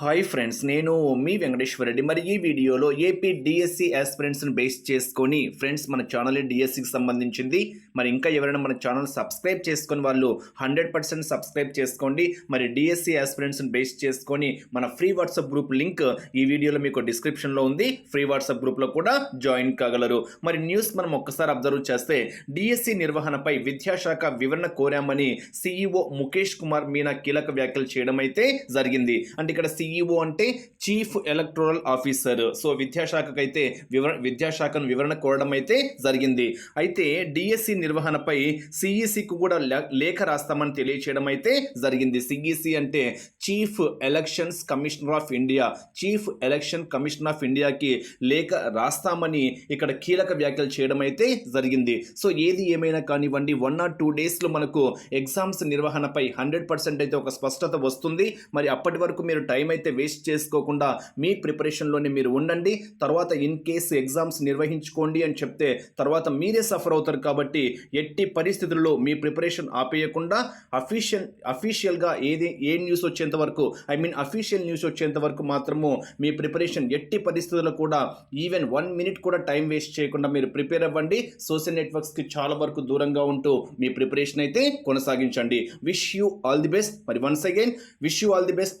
Hi friends నేను మీ వెంకటేశ్వర రెడ్డి. మరి ఈ వీడియోలో ఏపీ డిఎస్సి ఆస్పిరెంట్స్ని బేస్ చేసుకొని ఫ్రెండ్స్ మన ఛానల్ డిఎస్సికి సంబంధించింది. మరి ఇంకా ఎవరైనా మన ఛానల్ సబ్స్క్రైబ్ చేసుకుని వాళ్ళు హండ్రెడ్ పర్సెంట్ సబ్స్క్రైబ్ చేసుకోండి. మరి డిఎస్సి ఆస్పిరెంట్స్ని బేస్ చేసుకొని మన ఫ్రీ వాట్సాప్ గ్రూప్ లింక్ ఈ వీడియోలో మీకు డిస్క్రిప్షన్లో ఉంది. ఫ్రీ వాట్సాప్ గ్రూప్లో కూడా జాయిన్ కాగలరు. మరి న్యూస్ మనం ఒక్కసారి అబ్జర్వ్ చేస్తే డిఎస్సి నిర్వహణపై విద్యాశాఖ వివరణ కోరామని సిఇఓ ముఖేష్ కుమార్ మీనా కీలక వ్యాఖ్యలు చేయడం అయితే జరిగింది. అంటే ఇక్కడ సిఇఓ అంటే చీఫ్ ఎలక్టోరల్ ఆఫీసర్. సో విద్యాశాఖకు అయితే వివర విద్యాశాఖను వివరణ కోరడం అయితే జరిగింది. అయితే డిఎస్సి నిర్వహణపై సిఈసికు కూడా లే- లేఖ రాస్తామని తెలియచేయడం అయితే జరిగింది. సిఈసి అంటే chief elections commissioner of India. Chief election commission of ఇండియాకి లేఖ రాస్తామని ఇక్కడ కీలక వ్యాఖ్యలు చేయడం అయితే జరిగింది. సో ఏది ఏమైనా కానివ్వండి వన్ ఆర్ టూ డేస్లో మనకు ఎగ్జామ్స్ నిర్వహణపై హండ్రెడ్ పర్సెంట్ అయితే ఒక స్పష్టత వస్తుంది. మరి అప్పటి వరకు మీరు టైం అయితే వేస్ట్ చేసుకోకుండా మీ ప్రిపరేషన్లోనే మీరు ఉండండి. తర్వాత ఇన్ కేసు ఎగ్జామ్స్ నిర్వహించుకోండి అని చెప్తే తర్వాత మీరే సఫర్ అవుతారు కాబట్టి ఎట్టి పరిస్థితుల్లో మీ ప్రిపరేషన్ ఆపేయకుండా అఫీషియల్ అఫీషియల్గా ఏది ఏ న్యూస్ వచ్చేంత వరకు ఐ మీన్ అఫీషియల్ న్యూస్ వచ్చేంత వరకు మాత్రము మీ ప్రిపరేషన్ ఎట్టి పరిస్థితుల్లో కూడా ఈవెన్ వన్ మినిట్ కూడా టైం వేస్ట్ చేయకుండా మీరు ప్రిపేర్ అవ్వండి. సోషల్ నెట్వర్క్స్కి చాలా వరకు దూరంగా ఉంటూ మీ ప్రిపరేషన్ అయితే కొనసాగించండి. Wish you all the best. మరి once again wish you all the best.